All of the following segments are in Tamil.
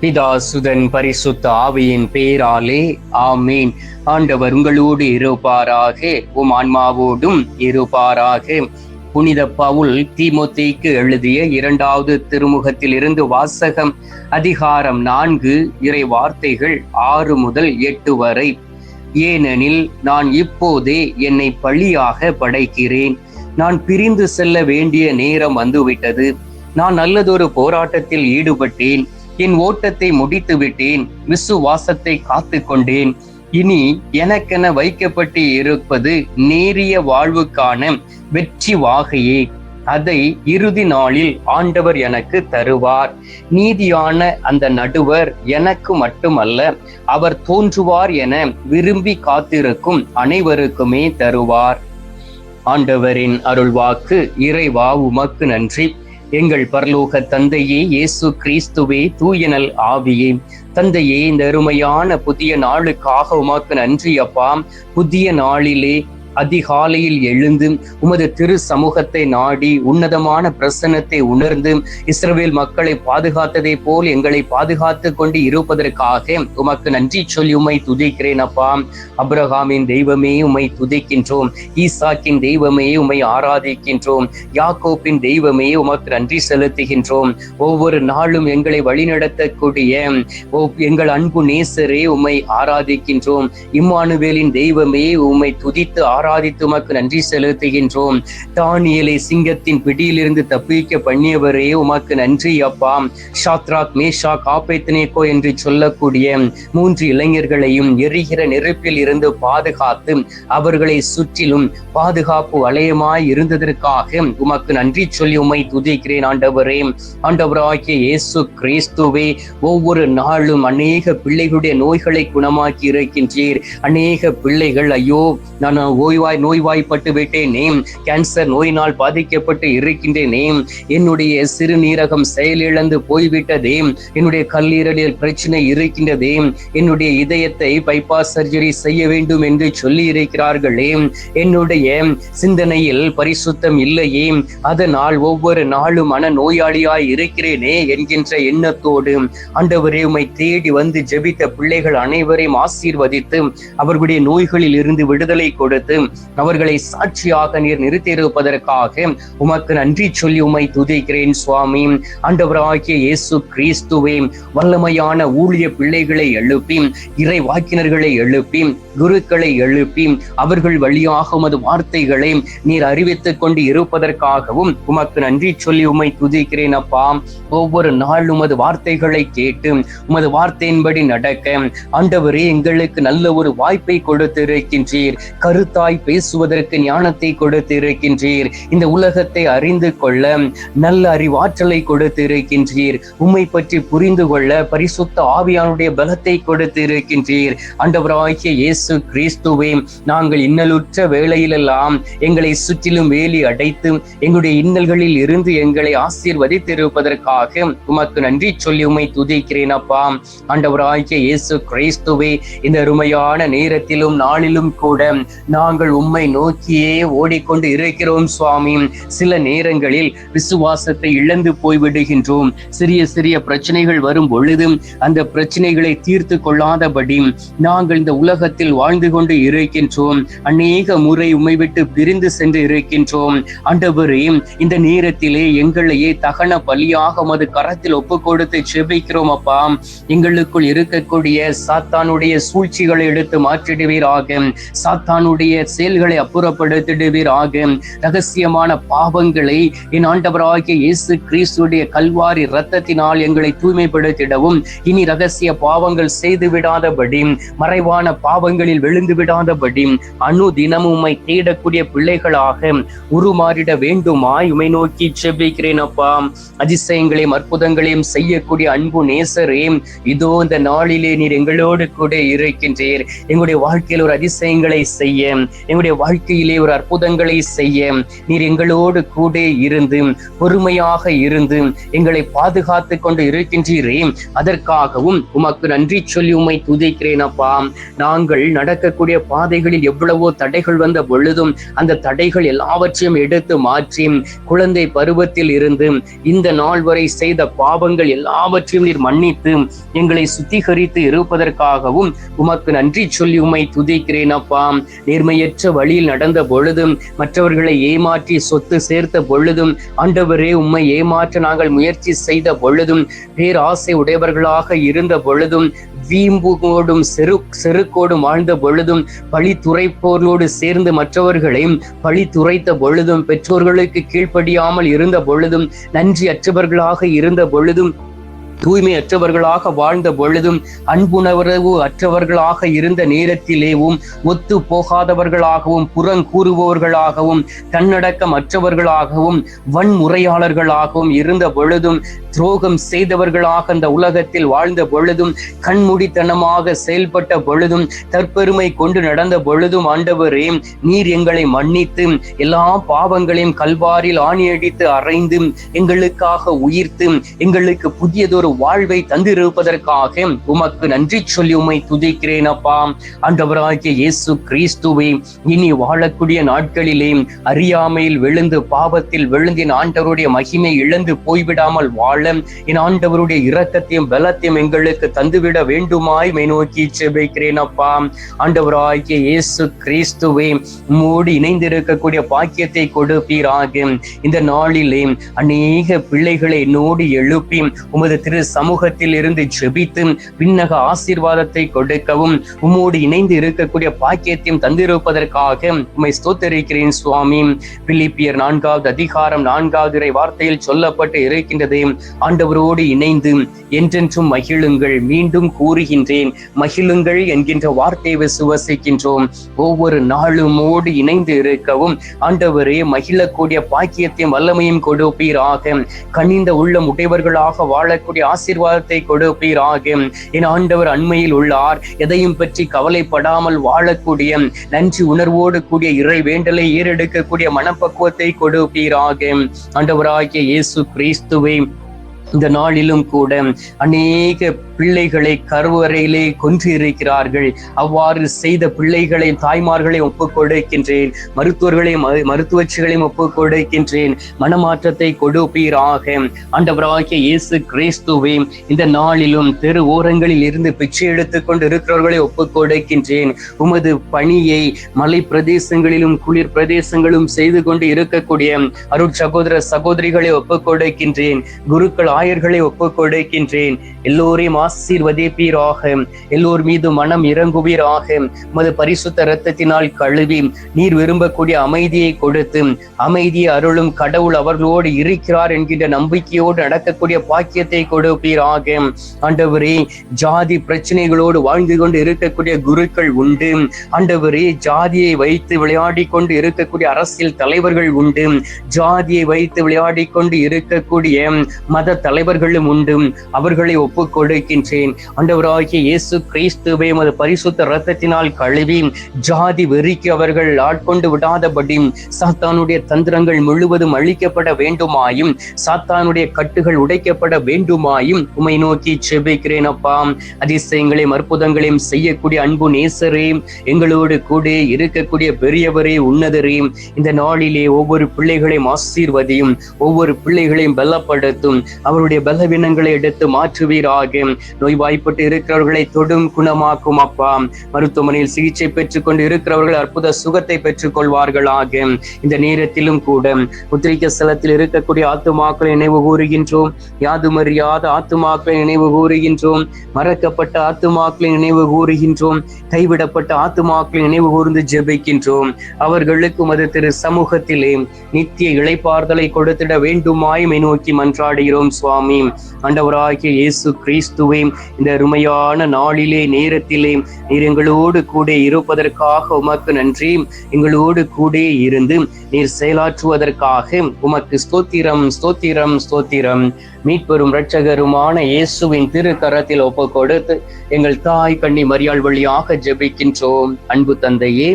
பிதாசுதன் பரிசுத்த ஆவியின் பேராலே ஆமீன். ஆண்டவர் உங்களோடு இருப்பாராக உம் ஆன்மாவோடும் இருப்பாராக. புனித பவுல் தீமோத்தேக்கு எழுதிய இரண்டாவது திருமுகத்தில் இருந்து வாசகம் அதிகாரம் நான்கு இறை வார்த்தைகள் ஆறு முதல் எட்டு வரை. ஏனெனில் நான் இப்போதே என்னை பழியாக படைக்கிறேன். நான் பிரிந்து செல்ல வேண்டிய நேரம் வந்துவிட்டது. நான் நல்லதொரு போராட்டத்தில் ஈடுபட்டேன். என் ஓட்டத்தை முடித்து விட்டேன் விசுவாசத்தை காத்து கொண்டேன் இனி எனக்கென வைக்கப்பட்டு இருப்பது நேரிய வாழ்வுக்கான வெற்றி வாகையே. அதை இறுதி நாளில் ஆண்டவர் எனக்கு தருவார். நீதியான அந்த நடுவர் எனக்கு மட்டுமல்ல அவர் தோன்றுவார் என விரும்பி காத்திருக்கும் அனைவருக்குமே தருவார். ஆண்டவரின் அருள்வாக்கு இறைவா உமக்கு நன்றி. எங்கள் பரலோக தந்தையே இயேசு கிறிஸ்துவே தூயனல் ஆவியே. தந்தையே இந்த அருமையான புதிய நாளுக்காக உமாக்கு நன்றி அப்பா. புதிய நாளிலே அதிகாலையில் எழுந்து உமது திரு சமூகத்தை நாடி உன்னதமான பிரசன்னத்தை உணர்ந்து இஸ்ரவேல் மக்களை பாதுகாத்ததை போல் எங்களை பாதுகாத்து கொண்டு இருப்பதற்காக உமக்கு நன்றி சொல்லி உமை துதிக்கிறேன் அப்பா. அப்ரஹாமின் தெய்வமே உமை துதிக்கின்றோம். ஈசாக்கின் தெய்வமே உம்மை ஆராதிக்கின்றோம். யாக்கோப்பின் தெய்வமே உமக்கு நன்றி செலுத்துகின்றோம். ஒவ்வொரு நாளும் எங்களை வழிநடத்தக்கூடிய எங்கள் அன்பு நேசரே உம்மை ஆராதிக்கின்றோம். இம்மானுவேலின் தெய்வமே உம்மை துதித்து ஆரா ஆராதித்து உமக்கு நன்றி செலுத்துகின்றோம். தானியலை சிங்கத்தின் பிடியிலிருந்து தப்பிக்க பண்ணியவரே உமக்கு நன்றி அப்பா. ஷாத்ராக் மேஷாக் காப்பேத்தனேக்கோ என்று சொல்லக்கூடிய மூன்று இளைஞர்களையும் எரிகிற நெருப்பில் இருந்து பாதுகாத்து அவர்களை சுற்றிலும் பாதுகாப்பு வளையமாய் இருந்ததற்காக உமக்கு நன்றி சொல்லி உமை துதிக்கிறேன் ஆண்டவரே. ஆண்டவராகிய இயேசு கிறிஸ்துவே ஒவ்வொரு நாளும் அநேக பிள்ளைகளுடைய நோய்களை குணமாக்கி இருக்கின்றீர். அநேக பிள்ளைகள் ஐயோ நான் நோய்வாய் நோய்வாய்ப்பட்டு விட்டேனே கேன்சர் நோயினால் பாதிக்கப்பட்டு இருக்கின்றேனே என்னுடைய சிறுநீரகம் செயலிழந்து போய்விட்டதே என்னுடைய கல்லீரலில் பிரச்சனை இருக்கின்றதே என்னுடைய இதயத்தை பைபாஸ் சர்ஜரி செய்ய வேண்டும் என்று சொல்லி இருக்கிறார்களே என்னுடைய சிந்தனையில் பரிசுத்தம் இல்லையே அதனால் ஒவ்வொரு நாளும் மன நோயாளியாய் இருக்கிறேனே என்கின்ற எண்ணத்தோடு ஆண்டவரே உமை தேடி வந்து ஜெபித்த பிள்ளைகள் அனைவரையும் ஆசீர்வதித்து அவர்களுடைய நோய்களில் இருந்து விடுதலை கொடுத்து அவர்களை சாட்சியாக நீர் நிறுத்தியிருப்பதற்காக உமக்கு நன்றி சொல்லி உமை துதிக்கிறேன் சுவாமி. ஆண்டவராகிய இயேசு கிறிஸ்துவே வல்லமையான ஊழிய பிள்ளைகளை எழுப்பி இறை வாக்கினர்களை எழுப்பி குருக்களை எழுப்பி அவர்கள் வழியாக உமது வார்த்தைகளை நீர் அறிவித்துக் கொண்டு இருப்பதற்காகவும் உமக்கு நன்றி சொல்லி உமை துதிக்கிறேன் அப்பா. ஒவ்வொரு நாள் உமது வார்த்தைகளை கேட்டு உமது வார்த்தையின்படி நடக்க ஆண்டவரே எங்களுக்கு நல்ல ஒரு வாய்ப்பை கொடுத்திருக்கின்றீர். கருத்தாய் பேசுவதற்கு ஞானத்தை கொடுத்து இருக்கின்றீர் இந்த உலகத்தை அறிந்து கொள்ள நல்ல அறிவாற்றலை கொடுத்து இருக்கின்றீர் உம்மை பற்றி புரிந்து கொள்ள பரிசுத்த ஆவியானுடைய பலத்தை கொடுத்து இருக்கின்றீர் அண்டவராகிய இயேசு கிறிஸ்துவே நாங்கள் இன்னலுற்ற வேளையிலெல்லாம் எங்களை சுற்றிலும் வேலி அடைத்து எங்களுடைய இன்னல்களில் இருந்து எங்களை ஆசீர்வதித்திருப்பதற்காக உமக்கு நன்றி சொல்லி உம்மை துதிக்கிறேன் அப்பா. ஆண்டவராகிய இயேசு கிறிஸ்துவே இந்த அருமையான நேரத்திலும் நாளிலும் கூட நாங்கள் உம்மை நோக்கியே ஓடிக்கொண்டு இருக்கிறோம் சுவாமி. சில நேரங்களில் விசுவாசத்தை இழந்து போய்விடுகின்றோம். சிறிய சிறிய பிரச்சனைகள் வரும் பொழுது அந்த பிரச்சனைகளை தீர்த்து கொள்ளாதபடி நாங்கள் இந்த உலகத்தில் வாழ்ந்து கொண்டு இருக்கின்றோம். அநேக முறை உம்மை விட்டு பிரிந்து சென்று இருக்கின்றோம். அண்டவரே இந்த நேரத்திலே எங்களையே தகன பலியாக மது கரத்தில் ஒப்பு கொடுத்து செபிக்கிறோம் அப்பா. எங்களுக்குள் இருக்கக்கூடிய சாத்தானுடைய சூழ்ச்சிகளை எடுத்து மாற்றிடுவீராக. சாத்தானுடைய செயல்களை அப்புறப்படுத்திடுவீராக. ரகசியமான பாவங்களை என் ஆண்டவராகிய இயேசு கிறிஸ்துடைய கல்வாரி இரத்தத்தினால் எங்களை தூய்மைப்படுத்திடவும். இனி ரகசிய பாவங்கள் செய்து விடாதபடி மறைவான பாவங்களில் விழுந்து விடாதபடி அணு தினமும் உம்மை தேடக்கூடிய பிள்ளைகளாக உருமாறிட வேண்டுமாய் உமை நோக்கி செபிக்கிறேன் அப்பா. அதிசயங்களையும் அற்புதங்களையும் செய்யக்கூடிய அன்பு நேசரே இதோ இந்த நாளிலே நீர் எங்களோடு கூட இருக்கின்றீர். எங்களுடைய வாழ்க்கையில் ஒரு அதிசயங்களை செய்ய எங்களுடைய வாழ்க்கையிலே ஒரு அற்புதங்களை செய்ய நீர் எங்களோடு கூட இருந்து பொறுமையாக இருந்து எங்களை பாதுகாத்து கொண்டு இருக்கின்றீரே. அதற்காகவும் உமக்கு நன்றி சொல்லி உமை துதிக்கிறேன் அப்பா. நாங்கள் நடக்கக்கூடிய பாதைகளில் எவ்வளவோ தடைகள் வந்த பொழுதும் அந்த தடைகள் எல்லாவற்றையும் எடுத்து மாற்றி குழந்தை பருவத்தில் இருந்து இந்த நாள் வரை செய்த பாவங்கள் எல்லாவற்றையும் நீர் மன்னித்து எங்களை சுத்திகரித்து இருப்பதற்காகவும் உமக்கு நன்றி சொல்லி உமை துதிக்கிறேன் அப்பா. நேர்மையற்ற வழியில் நடந்த பொழுதும் மற்றவர்களை ஏமாற்றி சொத்து சேர்த்த பொழுதும் ஆண்டவரே உம்மை ஏமாற்ற நாங்கள் முயற்சி செய்த பொழுதும் பேராசை உடையவர்களாக இருந்த பொழுதும் வீம்புகோடும் செரு செருக்கோடும் வாழ்ந்த பொழுதும் பழி துரைப்போர்களோடு சேர்ந்து மற்றவர்களையும் பழி துரைத்த பொழுதும் பெற்றோர்களுக்கு கீழ்ப்படியாமல் இருந்த பொழுதும் நன்றி அற்றவர்களாக இருந்த பொழுதும் தூய்மையற்றவர்களாக வாழ்ந்த பொழுதும் அன்புணர்வு அற்றவர்களாக இருந்த நேரத்திலேவும் ஒத்து போகாதவர்களாகவும் புறங்கூறுபவர்களாகவும் தன்னடக்கம் அற்றவர்களாகவும் வன்முறையாளர்களாகவும் இருந்த பொழுதும் துரோகம் செய்தவர்களாக அந்த உலகத்தில் வாழ்ந்த பொழுதும் கண்மூடித்தனமாக செயல்பட்ட பொழுதும் தற்பெருமை கொண்டு நடந்த பொழுதும் ஆண்டவரே நீர் எங்களை மன்னித்து எல்லா பாவங்களையும் கல்வாரில் ஆணியடித்து அறைந்து எங்களுக்காக உயிர்த்து எங்களுக்கு புதியதொரு வாழ்வை தந்திருப்பதற்காக உமக்கு நன்றி சொல்லி உம்மை துதிக்கிறேன் அப்பா. ஆண்டவராகிய இயேசு கிறிஸ்துவை இனி வாழக்கூடிய நாட்களிலே அறியாமையில் விழுந்து பாவத்தில் விழுந்தின் ஆண்டவருடைய மகிமை இழந்து போய்விடாமல் வாழ என் ஆண்டவருடைய இரக்கத்தையும் பலத்தையும் எங்களுக்கு தந்துவிட வேண்டுமாய் மை நோக்கி செபிக்கிறேன் அப்பா. ஆண்டவராகிய இயேசு கிறிஸ்துவே மூடி இணைந்திருக்கக்கூடிய பாக்கியத்தை கொடுப்பீராக. இந்த நாளிலே அநேக பிள்ளைகளை என்னோடு எழுப்பி உமது திரு சமூகத்தில் இருந்து ஜெபித்து விண்ணக ஆசீர்வாதத்தை கொடுக்கவும் உம்மோடு இணைந்து இருக்கக்கூடிய பாக்கியத்தையும் தந்திருப்பதற்காக உம்மை ஸ்தோத்தரிக்கிறேன் சுவாமி. பிலிப்பியர் நான்காவது அதிகாரம் நான்காவது வார்த்தையில் சொல்லப்பட்டு இருக்கின்றது ஆண்டவரோடு இணைந்து என்றென்றும் மகிழுங்கள் மீண்டும் கூறுகின்றேன். மகிழுங்கள் என்கின்ற வார்த்தை விசுவசிக்கின்றோம். ஒவ்வொரு நாளுமோடு இணைந்து இருக்கவும் ஆண்டவரே மகிழக்கூடிய பாக்கியத்தையும் வல்லமையும் கொடுப்பீராக. கனிந்த உள்ளம் உடையவர்களாக வாழக்கூடிய ஆசீர்வாதத்தை கொடுப்பீராக. என் ஆண்டவர் அண்மையில் உள்ளார். எதையும் பற்றி கவலைப்படாமல் வாழக்கூடிய நன்றி உணர்வோடு கூடிய இறை வேண்டலை ஏறெடுக்கக்கூடிய மனப்பக்குவத்தை கொடுப்பீராக. ஆண்டவராகிய இயேசு கிறிஸ்துவை இந்த நாளிலும் கூட அநேக பிள்ளைகளை கருவறையிலே கொன்று இருக்கிறார்கள் அவ்வாறு செய்த பிள்ளைகளை தாய்மார்களை ஒப்புக் கொடுக்கின்றேன். மருத்துவர்களையும் மருத்துவச்சிகளையும் ஒப்புக் கொடுக்கின்றேன். மனமாற்றத்தை கொடுப்பீராக. ஆண்டவராகிய இயேசு கிறிஸ்துவே இந்த நாளிலும் தெரு ஓரங்களில் இருந்து பிச்சை எடுத்துக் கொண்டு இருக்கிறவர்களை ஒப்புக் கொடுக்கின்றேன். உமது பணியை மலை பிரதேசங்களிலும் குளிர் பிரதேசங்களும் செய்து கொண்டு இருக்கக்கூடிய அருட் சகோதர சகோதரிகளை ஒப்புக் கொடுக்கின்றேன். குருக்கள் ஆயர்களை ஒப்புக் கொடுக்கின்றேன் எல்லோரையும் ஆசீர்வதிப்பீராக. எல்லோர் மீது மனம் இறங்குவீராக. உமது பரிசுத்த இரத்தத்தினால் கழுவி நீர் விரும்பக்கூடிய அமைதியை கொடுத்து அமைதியை அருளும் கடவுள் அவர்களோடு இருக்கிறார் என்கின்ற நம்பிக்கையோடு நடக்கக்கூடிய பாக்கியத்தை கொடுப்பீராக. ஆண்டவரே ஜாதி பிரச்சனைகளோடு வாழ்ந்து கொண்டு இருக்கக்கூடிய குருக்கள் உண்டு. ஆண்டவரே ஜாதியை வைத்து விளையாடி கொண்டு இருக்கக்கூடிய அரசியல் தலைவர்கள் உண்டு. ஜாதியை வைத்து விளையாடி கொண்டு இருக்கக்கூடிய மத தலைவர்களும் உண்டு அவர்களை ஒப்புக் கொடுக்கின்றேன். ஆண்டவராகிய இயேசு கிறிஸ்துவை மது பரிசுத்த ரத்தத்தினால் கழுவி ஜாதி வெறிக்கு அவர்கள் ஆட்கொண்டு விடாதபடி சாத்தானுடைய தந்திரங்கள் முழுவதும் அழிக்கப்பட வேண்டுமாயும் சாத்தானுடைய கட்டுகள் உடைக்கப்பட வேண்டுமாயும் உமை நோக்கி செபிக்கிறேன் அப்பா. அதிசயங்களையும் அற்புதங்களையும் செய்யக்கூடிய அன்பு நேசரே எங்களோடு கூட இருக்கக்கூடிய பெரியவரே உன்னதரே. இந்த நாளிலே ஒவ்வொரு பிள்ளைகளையும் ஆசீர்வதியும் ஒவ்வொரு பிள்ளைகளையும் பலப்படுத்தும். அவர் அவருடைய பலவீனங்களை எடுத்து மாற்றுவீராக. நோய்வாய்ப்பட்டு இருக்கிறவர்களை தொடும் குணமாக்கும் அப்பா. மருத்துவமனையில் சிகிச்சை பெற்றுக் கொண்டு இருக்கிறவர்கள் அற்புத சுகத்தை பெற்றுக் கொள்வார்களாக இந்த நேரத்திலும் கூட உத்திரிக்க ஸ்தலத்தில் இருக்கக்கூடிய ஆத்துமாக்களை நினைவு கூறுகின்றோம். யாதுமறியாத ஆத்துமாக்களை நினைவு கூறுகின்றோம். மறக்கப்பட்ட ஆத்துமாக்களை நினைவு கூறுகின்றோம். கைவிடப்பட்ட ஆத்துமாக்களை நினைவு கூர்ந்து ஜெபிக்கின்றோம். அவர்களுக்கும் அது திரு சமூகத்திலே நித்திய இழைப்பார்தலை கொடுத்திட வேண்டுமாய் நோக்கி மன்றாடுகிறோம். சுவாமி. ஆண்டவராகிய இயேசு கிறிஸ்துவே இந்த அருமையான நாளிலே நேரத்திலே நீர் எங்களோடு கூட இருப்பதற்காக உமக்கு நன்றி. எங்களோடு கூட இருந்து நீர் செயலாற்றுவதற்காக உமக்கு ஸ்தோத்திரம் ஸ்தோத்திரம் ஸ்தோத்திரம். மீட்பெரும் இரட்சகருமான இயேசுவின் திருக்கரத்தில் ஒப்பு கொடுத்து எங்கள் தாய் கண்ணி மரியாள் வழியாக ஜெபிக்கின்றோம். அன்பு தந்தையே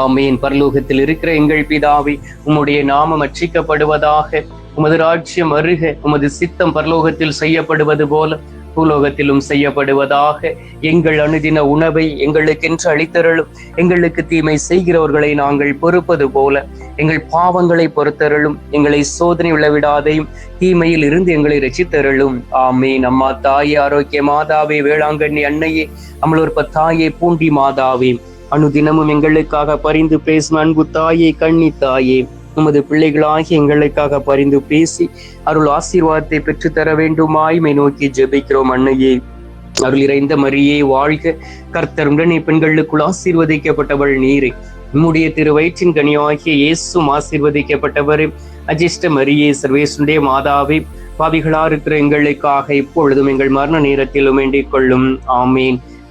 ஆமீன். பரலோகத்தில் இருக்கிற எங்கள் பிதாவே உம்முடைய நாமம் அச்சிக்கப்படுவதாக உமது ராஜ்யம் அருக உமது சித்தம் பரலோகத்தில் செய்யப்படுவது போல பூலோகத்திலும் செய்யப்படுவதாக. எங்கள் அனுதின உணவை எங்களுக்கென்று அளித்தருளும் எங்களுக்கு தீமை செய்கிறவர்களை நாங்கள் பொறுப்பது போல எங்கள் பாவங்களை பொறுத்தருளும் எங்களை சோதனை விழவிடாதையும் தீமையில் இருந்து எங்களை ரசித்தருளும் ஆமே அம்மா தாயே ஆரோக்கிய மாதாவே வேளாங்கண்ணி அன்னையே அமலோற்ப தாயே பூண்டி மாதாவே. அனுதினமும் எங்களுக்காக பரிந்து பேசும் அன்பு தாயே கண்ணி தாயே. உமது பிள்ளைகளாகி எங்களுக்காக பரிந்து பேசி அருள் ஆசீர்வாதத்தை பெற்றுத்தர வேண்டுமாய்மை நோக்கி ஜெபிக்கிறோம் அன்னையே. அருள் இறைந்த மரியே வாழ்க. கர்த்தருடனே பெண்களுக்குள் ஆசீர்வதிக்கப்பட்டவள் நீரே. உம்முடைய திரு வயிற்றின் கனியாகிய இயேசும் ஆசீர்வதிக்கப்பட்டவர். அஜிஷ்ட மரியே சர்வேசுடைய மாதாவே பாவிகளா இருக்கிற எங்களுக்காக இப்பொழுதும் எங்கள் மரண நேரத்திலும் வேண்டிக் கொள்ளும். ஆமீன்.